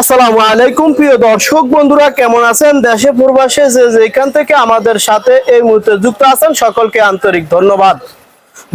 আসসালামু আলাইকুম, প্রিয় দর্শক বন্ধুরা, কেমন আছেন? দেশে পূর্বাসে যে যেখান থেকে আমাদের সাথে এই মুহূর্তে যুক্ত আছেন, সকলকে আন্তরিক ধন্যবাদ।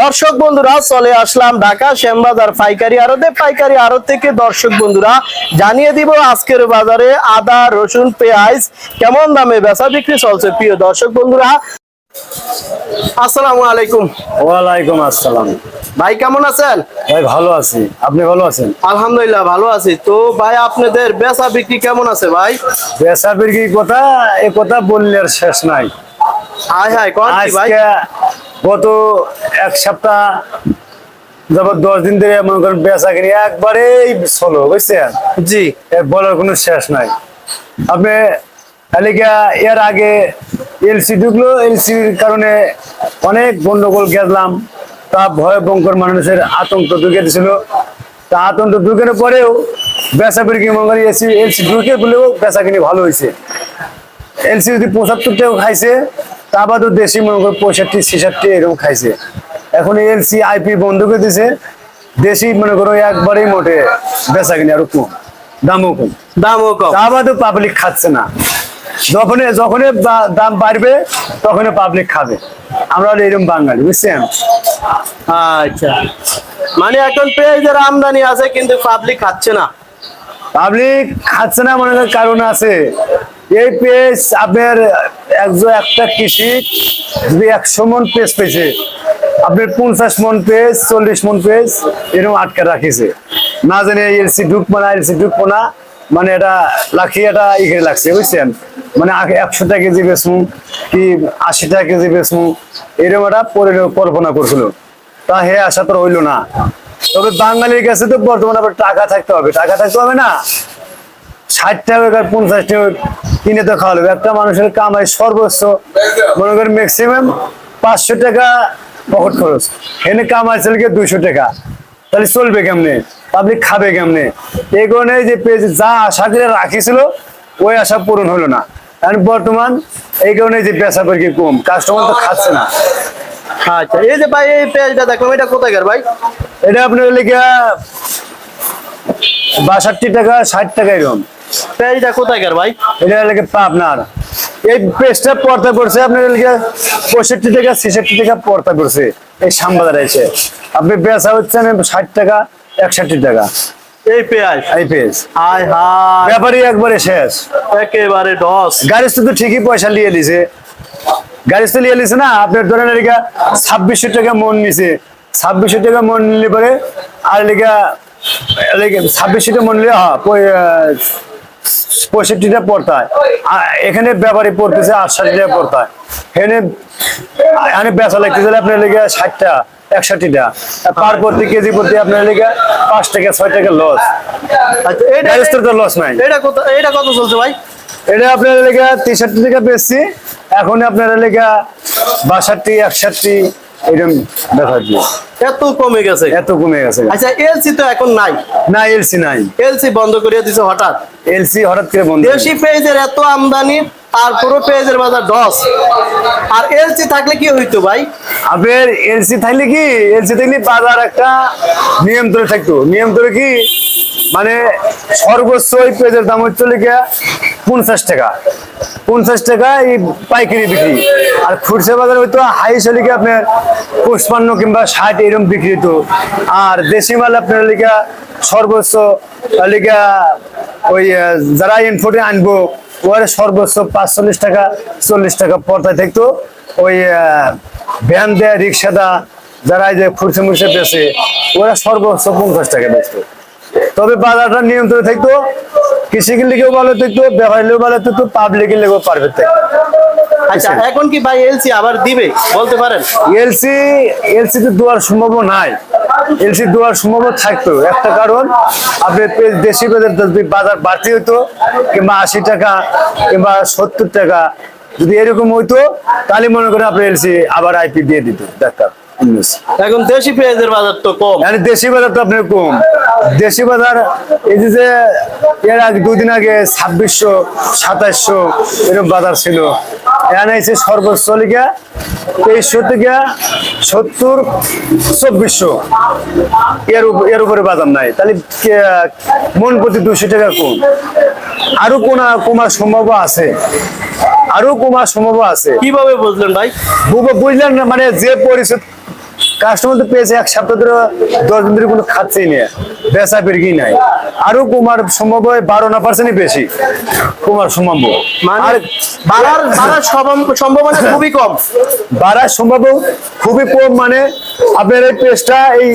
দর্শক বন্ধুরা, চলে আসলাম ঢাকা শ্যামবাজার পাইকারি আড়তে। পাইকারি আড়ত থেকে দর্শক বন্ধুরা, জানিয়ে দিব আজকের বাজারে আদা, রসুন, পেঁয়াজ কেমন দামে বেচা বিক্রি চলছে, প্রিয় দর্শক বন্ধুরা। আসসালামু আলাইকুম। ওয়ালাইকুম আসসালাম। ভাই কেমন আছেন? ভাই ভালো আছি। আপনি ভালো আছেন? আলহামদুলিল্লাহ ভালো আছি। তো ভাই আপনাদের বেচা বিক্রি কেমন আছে ভাই? বেসা বিক্রি কথা এ কথা বললে আর শেষ নাই। হাই হাই কোন ভাই? গত এক সপ্তাহ যাবত দশ দিন ধরে মনে করেন বেচা কিনি একবারেই চলো বুঝছেন? জি। এর বলার কোনো শেষ নাই। আপনি এলাকা এর আগে এলসি ঢুকলো এলসির কারণে অনেক গন্ডগোল গেলাম তা ভয় বঙ্কর মানুষের আতঙ্ক ঢুকে দিছিল তা আতঙ্ক ঢুকানোর পরেও বেচা বিক্রি মনে করি এলসি এলসি ঢুকে বলেও বেচা কিনি ভালো হয়েছে। এলসি যদি পঁচাত্তর টাকা খাইছে তা বাদও দেশি মনে করো পঁয়ষট্টি ছেষট্টি এরকম খাইছে। এখন এলসি আইপি বন্ধ করে দিছে দেশি মনে করো একবারেই মোটে বেচা কিনি আরও কম দামও কম। দামও কম। তা বাদও পাবলিক খাচ্ছে না। যখনই বা- দাম বাড়বে তখনই পাবলিক খাবে। আমরা এরকম বাঙালি বুঝছেন? আচ্ছা। মানে এখন পেঁয়াজের আমদানি আছে কিন্তু পাবলিক খাচ্ছে না। পাবলিক খাচ্ছে না মনে কারণ আছে। এই পেজ আপনার একজন একটা কৃষি যদি একশো মন পেজ পেয়েছে। আপনার পঞ্চাশ মন পেজ চল্লিশ মন পেজ এরকম আটকে রাখিছে। না জানি এলসি ঢুকবো না এলসি ঢুকবো না মানে এটা লাখি এটা ইয়ে লাগছে বুঝছেন? মানে একশো টাকা কেজি বেচমু, কি আশি টাকা কেজি বেচমু, এরকম একটা পরি- কল্পনা করছিল। তা হে আশা তো হইল না। তবে বাঙালির কাছে তো বর্তমানে আবার টাকা থাকতে হবে। টাকা থাকতে হবে না? ষাট টাকা পঞ্চাশ টাকা কিনে তো খাওয়া লাগবে। একটা মানুষের কামাই সর্বোচ্চ, মনে করেন ম্যাক্সিমাম পাঁচশো টাকা পকেট খরচ। এনে কামাই চলকে দুইশো টাকা। তাহলে চলবে কেমনে? পাবলিক খাবে কেমনে? এই কারণে যে পেজ যা আশা করে রাখিছিল, ওই আশা পূরণ হলো না। কারণ বর্তমান এই কারণে যে পেশা কি কম কাস্টমার তো খাচ্ছে না। আচ্ছা এই যে ভাই এই পেঁয়াজটা দেখলাম এটা কোথায় ভাই? এটা আপনার লেগে বাষট্টি টাকা ষাট টাকা এরকম। পেঁয়াজটা কোথায় ভাই? এটা লেগে আপনার এই পেস্টটা পর্দা করছে আপনার লেগে পঁয়ষট্টি টাকা ছেষট্টি টাকা পর্দা করছে এই সামবাজার এসে। আপনি বেচা হচ্ছেন ষাট টাকা একষট্টি টাকা। এই পেঁয়াজ। এই ব্যাপারই একবারে শেষ। একেবারে ডস। গাড়ি তো ঠিক পয়সা নিয়ে দিছে গাড়ি তো নিয়ে নিছে না আপনার ধরেন এদিকে ছাব্বিশশো টাকা মন নিছে। ছাব্বিশশো টাকা মন নিলে পরে আর এদিকে এদিকে ছাব্বিশশো টাকা মন নিলে হ্যাঁ পঁয়ষট্টিটা পড়তায়। এখানে ব্যাপারে পড়তেছে আটষট্টি টাকা পড়তায়। এখানে এখানে বেচা আপনার লেগে ষাটটা একষট্টিটা। পার প্রতি কেজি প্রতি আপনার লেগে পাঁচ টাকা ছয় টাকা লস আচ্ছা তো লস নাই। এটা কত এটা কত চলছে ভাই? এটা আপনার তেষট্টি টাকা বেচছি। এখন আপনার লেখা বাষট্টি একষট্টি এরকম দেখা এত কমে গেছে। এত কমে গেছে। আচ্ছা এলসি তো এখন নাই। না এলসি নাই। এলসি বন্ধ করে দিছে হঠাৎ। এলসি হঠাৎ করে বন্ধ দেশি পেঁয়াজের এত আমদানি তারপরও পেঁয়াজের বাজার দশ। আর এলসি থাকলে কি হইতো ভাই? আপনার এলসি থাকলে কি? এলসি থাকলে বাজার একটা নিয়ম নিয়ন্ত্রণে থাকতো। নিয়ম নিয়ন্ত্রণে কি? মানে সর্বোচ্চ ওই পেঁয়াজের দাম হচ্ছে লিখে পঞ্চাশ টাকা। পঞ্চাশ টাকা এই পাইকারি বিক্রি। আর খুচরা বাজার হয়তো হাইস লিখে আপনার পঁচপান্ন কিংবা ষাট এরকম বিক্রি হতো আর দেশি মাল আপনার লিখে সর্বোচ্চ লিখে ওই যারা ইনফোটে আনব ওরা সর্বোচ্চ পাঁচচল্লিশ টাকা, চল্লিশ টাকা পর্দায় থাকতো ওই ভ্যান দেয় রিক্সা দা যারা এই যে ফুরসে মুরসে বেছে ওরা সর্বোচ্চ পঞ্চাশ টাকা বেচতো। তবে বাজারটা নিয়ন্ত্রণে থাকতো কৃষিকে লিগেও ভালো থাকতো ব্যবসায়ীর ভালো থাকতো পাবলিকের লিগেও পারবে থাকতো আচ্ছা এখন কি ভাই এলসি আবার দিবে? বলতে পারেন। এলসি এলসি তো দেওয়ার সম্ভব নাই। এলসি দেওয়ার সম্ভব থাকতো। একটা কারণ আপনি দেশি বাজার বাড়তি হতো কিংবা আশি টাকা কিংবা সত্তর টাকা যদি এরকম হইতো তাহলে মনে করেন আপনি এলসি আবার আইপি দিয়ে দিত। ডাক্তার। এখন দেশি পেঁয়াজের বাজার তো কম। মানে দেশি বাজার তো আপনার কম। দেশি বাজার এই যে এর আগে দুদিন আগে ছাব্বিশশো সাতাইশশো এরকম বাজার ছিল। এখানে এসে সর্বোচ্চ লিখা তেইশশো থেকে সত্তর চব্বিশশো। এর এর উপরে বাজার নাই। তাহলে মন প্রতি দুশো টাকা কম আরও কোনা কমার সম্ভব আছে। আরও কমার সম্ভব আছে। কীভাবে বুঝলেন ভাই? বুঝ- বুঝলেন না মানে যে পরিস্থিতি কাস্টমার তো পেয়েছে এক সপ্তাহ ধরে দশ দিন ধরে কোনো খাচ্ছেই না বেচা বেরগি নাই। আরও কুমার সম্ভব হয় বারো না পার্সেন্টই বেশি। কুমার সম্ভব। মানে আর বাড়ার বাড়ার সম্ভাবনা খুবই কম। বাড়ার সম্ভব খুবই কম মানে আপনার এই পেস্টটা এই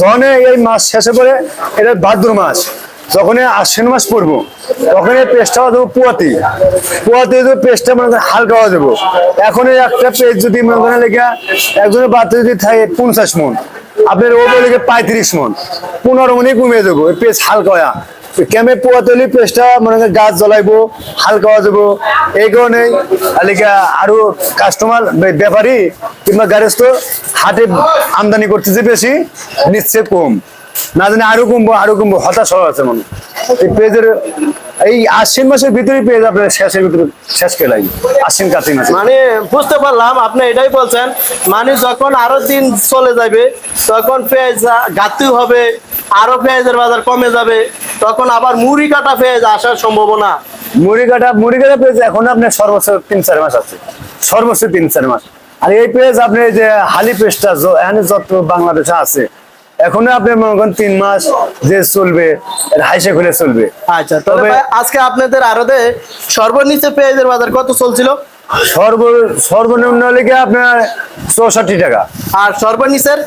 জনে এই মাস শেষে পরে এটা ভাদ্র মাস। যখন আশ্বিন মাস পড়ব তখন এই পেস্টটা দেবো পুয়াতি। পুয়াতি যদি পেস্টটা মনে করেন হালকা দেবো এখন একটা পেস্ট যদি মনে করেন লেখা একজনের বাচ্চা যদি থাকে পঞ্চাশ মন, আপনার ও বলে পঁয়ত্রিশ মন, পনেরো মনে কমিয়ে দেবো পেস্ট হালকা হওয়া ক্যামে পোয়া তৈরি পেস্টটা মনে করেন গাছ জ্বলাইবো, হালকা যাব। এই কারণে আলিকা আরও কাস্টমার ব্যাপারী কিংবা গ্যারেজ তো হাটে আমদানি করতেছে বেশি, নিচ্ছে কম। না জানি আরও কমবো আরও কমবো হতাশ হওয়া আছে মনে। এই পেজের এই আশ্বিন মাসের ভিতরে পেজ আপনার শেষের ভিতরে শেষ কেলাই আশ্বিন কার্তিক মাসে। মানে বুঝতে পারলাম আপনি এটাই বলছেন মানে যখন আরও দিন চলে যাবে তখন পেঁয়াজ ঘাটতি হবে আরও পেঁয়াজের বাজার কমে যাবে তখন আবার মুড়ি কাটা পেঁয়াজ আসার সম্ভাবনা। মুড়ি কাটা মুড়ি কাটা পেজ এখন আপনার সর্বোচ্চ তিন চার মাস আছে। সর্বোচ্চ তিন চার মাস। আর এই পেজ আপনি যে হালি পেজটা য- এখানে যত বাংলাদেশে আছে এখনও আপনি মনে করেন তিন মাস যে চলবে হাইসে খুলে চলবে। আচ্ছা তবে তবে- আজকে আপনাদের আরও সর্বনিচে পেঁয়াজের বাজার কত চলছিল? সর্ব সর্বনিম্ন লিখে আপনার চৌষট্টি টাকা। আর সর্বনিচের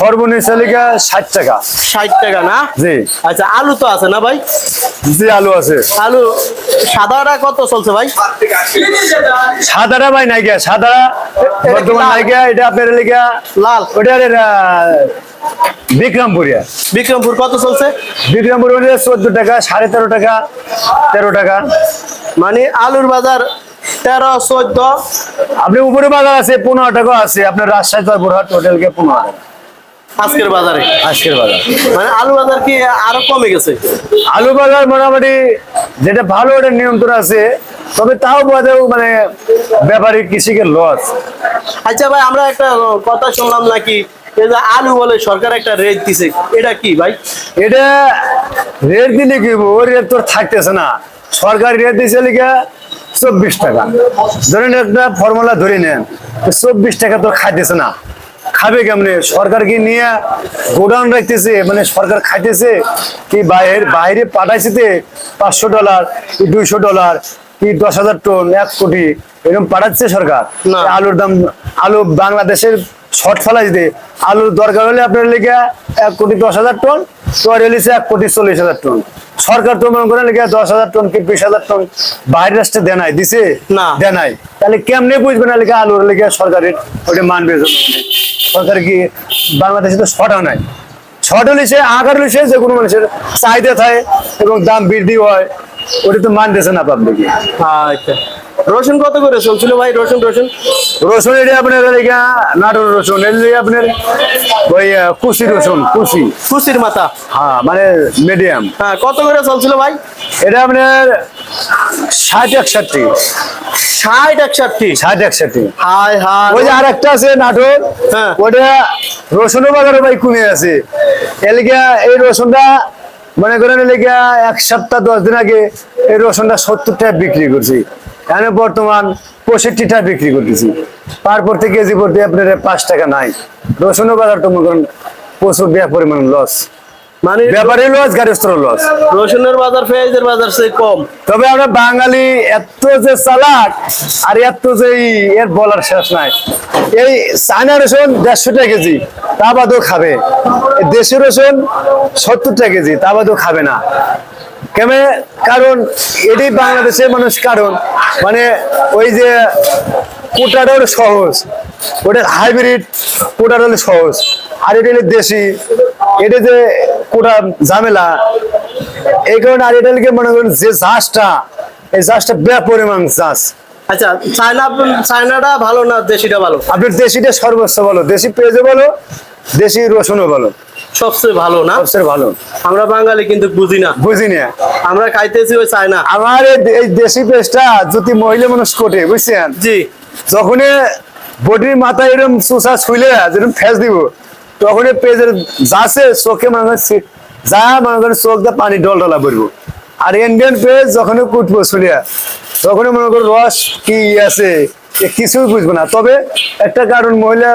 সর্বনিম্ন লিখে ষাট টাকা। ষাট টাকা না? জি। আচ্ছা আলু তো আছে না ভাই? জি আলু আছে। আলু সাদাটা কত চলছে ভাই? সাদাটা ভাই নাইকিয়া সাদা কি বর্তমান লাল? নাইকিয়া এটা আপনার লিখা লাল। ওটা বিক্রমপুরিয়া। বিক্রমপুর কত চলছে? বিক্রমপুর চোদ্দ টাকা সাড়ে তেরো টাকা তেরো টাকা। মানে আলুর বাজার তেরো চোদ্দ। আপনি উপরে বাজার আছে পনেরো টাকা আছে আপনার রাজশাহী জয়পুরহাট হোটেলকে পনেরো টাকা। আজকের বাজারে? আজকের বাজার। মানে আলু বাজার কি আরও কমে গেছে? আলু বাজার মোটামুটি যেটা ভালো ওটা নিয়ন্ত্রণ আছে তবে তাও বাজার মানে ব্যাপারী কৃষিকে লস আচ্ছা ভাই আমরা একটা কথা শুনলাম নাকি আলু বলে সরকার একটা রেট দিছে এটা কি ভাই? এটা রেট দিলে কি? ওই রেট তোর থাকতেছে না। সরকার রেট দিছে লিখে চব্বিশ টাকা। ধরেন একটা ফর্মুলা ধরে নেন চব্বিশ টাকা তো খাইতেছে না। খাবে কেমনে? সরকার কি নিয়ে গোডাউন রাখতেছে মানে সরকার খাইতেছে কি বাইরে বাইরে পাঠাইছে পাঁচশো ডলার কি দুইশো ডলার কি দশ হাজার টন এক কোটি এরকম পাঠাচ্ছে সরকার। আলুর দাম আলু বাংলাদেশের শর্ট ফেলাই দিতে আলুর দরকার হলে আপনার লেগে এক কোটি দশ হাজার টন এলিছে এক কোটি চল্লিশ হাজার টন। সরকার তো মনে করেন দশ হাজার টন কি বিশ হাজার টন বাইরের রাষ্ট্রে দেনাই দিছে? না। দেনাই তাহলে কেমনে বুঝবে না লেগে আলুর লেগে সরকারের ওটা মানবে সরকার কি বাংলাদেশে তো শর্ট নাই। শর্ট হলিছে আগার হলিছে যে কোনো মানুষের চাহিদা থাকে এবং দাম বৃদ্ধি হয়। ওটা তো মানতেছে না পাবলিকে আচ্ছা। রসুন কত করে? চলছিল ভাই রসুন রসুন। রসুন এটা আপনার এদিকে নাটোর রসুন এদিকে আপনার ওই কুচি রসুন কুচি কুচির মাথা। হ্যাঁ মানে মিডিয়াম হ্যাঁ কত করে চলছিল ভাই? এটা আপনার ষাট একষট্টি। ষাট একষট্টি? ষাট একষট্টি। হাই হাই ওই যে আর একটা আছে নাটোর হ্যাঁ। ওটা রসুনও বাজারে ভাই কমে আছে। এলিগা এই রসুনটা মনে করেন এলিগা এক সপ্তাহ দশ দিন আগে এই রসুনটা সত্তর টাকা বিক্রি করছি। এখানে বর্তমান পঁয়ষট্টি টাকা বিক্রি করতেছি। পার প্রতি কেজি প্রতি আপনার পাঁচ টাকা নাই। রসুনও বাজার তো মনে করেন প্রচুর ব্যাপ পরিমাণ লস মানে ব্যাপারী লস লস রসুনের বাজার পেঁয়াজের বাজার কম। তবে আমরা বাঙালি এত যে চালাক আর এত যে এর বলার শেষ নাই। এই চায়না রসুন দেড়শো টাকা কেজি তা বাদেও খাবে। দেশি রসুন সত্তর টাকা কেজি তা বাদেও খাবে না। কেমন কারণ এটি বাংলাদেশের মানুষ কারণ। মানে ওই যে কোটাটা হলো সহজ ওটা হাইব্রিড কোটাটা হলো সহজ। আর এটা হলো দেশি এটা যে কোটা ঝামেলা এই কারণে আর এটাকে মনে করেন যে চাষটা এই চাষটা ব্যাপরিমাণ চাষ আচ্ছা চায়না চায়নাটা ভালো না দেশিটা ভালো? আপনার দেশিটা সর্বোচ্চ ভালো দেশি পেঁয়াজও ভালো দেশি রসুনও ভালো। সবচেয়ে ভালো না? সবচেয়ে ভালো। আমরা বাঙালি কিন্তু বুঝি না। বুঝি না। আমরা খাইতেছি ওই চায়না। আমার এই- দেশি পেঁয়াজটা যদি মহিলা মানুষ কোটে বুঝছেন? জি। যখন বডির মাথায় এরকম সুসা ছুইলে যেরকম ফেস দিব তখন পেজের যাচ্ছে চোখে মনে যা মনে করেন চোখ দিয়ে পানি ডল ডলা পড়ব আর ইন্ডিয়ান পেজ যখন কুটবো ছুলিয়া তখন মনে করো রস কি আছে এ কিছুই বুঝব না। তবে একটা কারণ মহিলা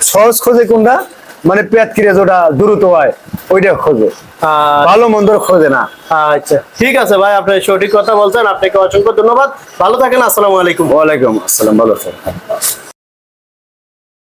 সহজ খোঁজে কোনটা? মানে পেট কিরে যেটা দ্রুত হয় ওইটা খোঁজে। আর ভালো মন্দ খোঁজে না। আচ্ছা ঠিক আছে ভাই আপনি সঠিক কথা বলছেন আপনাকে অসংখ্য ধন্যবাদ। ভালো থাকেন আসসালামু আলাইকুম। ওয়ালাইকুম আসসালাম ভালো থাকবেন